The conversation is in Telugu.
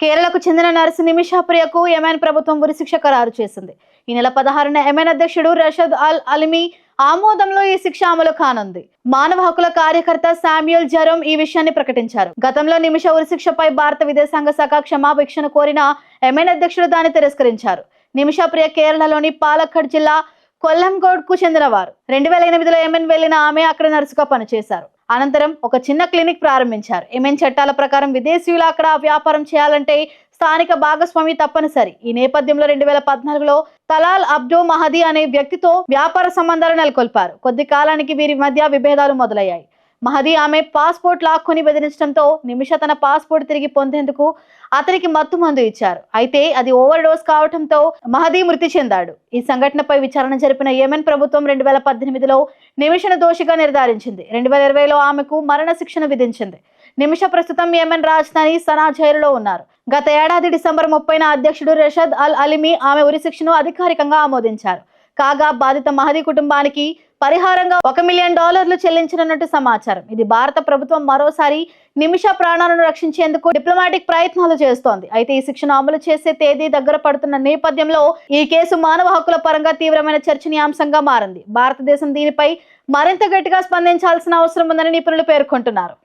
కేరళకు చెందిన నర్సు నిమిషాప్రియకు యమెన్ ప్రభుత్వం ఉరిశిక్ష ఖరారు చేసింది. ఈ నెల పదహారున ఎమెన్ అధ్యక్షుడు రషద్ అల్ అలిమి ఆమోదంలో ఈ శిక్ష అమలు కానుంది. మానవ హక్కుల కార్యకర్త శామ్యుల్ జరోమ్ ఈ విషయాన్ని ప్రకటించారు. గతంలో నిమిష ఉరిశిక్షపై భారత విదేశాంగ శాఖ క్షమాభిక్షను కోరిన ఎమెన్ అధ్యక్షుడు దాన్ని తిరస్కరించారు. నిమిషాప్రియ కేరళలోని పాలక్కడ్ జిల్లా కొల్లంకోడ్కు చెందినవారు. రెండు వేల ఎనిమిదిలో యెమెన్ వెళ్ళిన ఆమె అక్కడ నర్సుగా పనిచేశారు. అనంతరం ఒక చిన్న క్లినిక్ ప్రారంభించారు. యెమెన్ చట్టాల ప్రకారం విదేశీయులు అక్కడ వ్యాపారం చేయాలంటే స్థానిక భాగస్వామి తప్పనిసరి. ఈ నేపథ్యంలో రెండు వేల పద్నాలుగులో తలాల్ అబ్డో మహదీ అనే వ్యక్తితో వ్యాపార సంబంధాలు నెలకొల్పారు. కొద్ది కాలానికి వీరి మధ్య విభేదాలు మొదలయ్యాయి. మహదీ ఆమె పాస్పోర్ట్ లాక్కొని బెదిరించడంతో నిమిష తన పాస్పోర్ట్ తిరిగి పొందేందుకు అతనికి మత్తు మందు ఇచ్చారు. అయితే అది ఓవర్ డోస్ కావడంతో మహదీ మృతి చెందాడు. ఈ సంఘటనపై విచారణ జరిపిన యెమెన్ ప్రభుత్వం రెండు వేల పద్దెనిమిదిలో నిమిషను దోషిగా నిర్ధారించింది. రెండు వేల ఇరవైలో ఆమెకు మరణ శిక్షణ విధించింది. నిమిష ప్రస్తుతం యెమెన్ రాజధాని సనా జైలులో ఉన్నారు. గత ఏడాది డిసెంబర్ ముప్పైన అధ్యక్షుడు రషద్ అల్ అలిమి ఆమె ఉరిశిక్షను అధికారికంగా ఆమోదించారు. కాగా బాధిత మహదీ కుటుంబానికి పరిహారంగా ఒక మిలియన్ డాలర్లు చెల్లించనున్నట్టు సమాచారం. ఇది భారత ప్రభుత్వం మరోసారి నిమిష ప్రాణాలను రక్షించేందుకు డిప్లొమాటిక్ ప్రయత్నాలు చేస్తోంది. అయితే ఈ శిక్షణ అమలు చేసే తేదీ దగ్గర పడుతున్న నేపథ్యంలో ఈ కేసు మానవ హక్కుల పరంగా తీవ్రమైన చర్చనీయాంశంగా మారింది. భారతదేశం దీనిపై మరింత గట్టిగా స్పందించాల్సిన అవసరం ఉందని నిపుణులు పేర్కొంటున్నారు.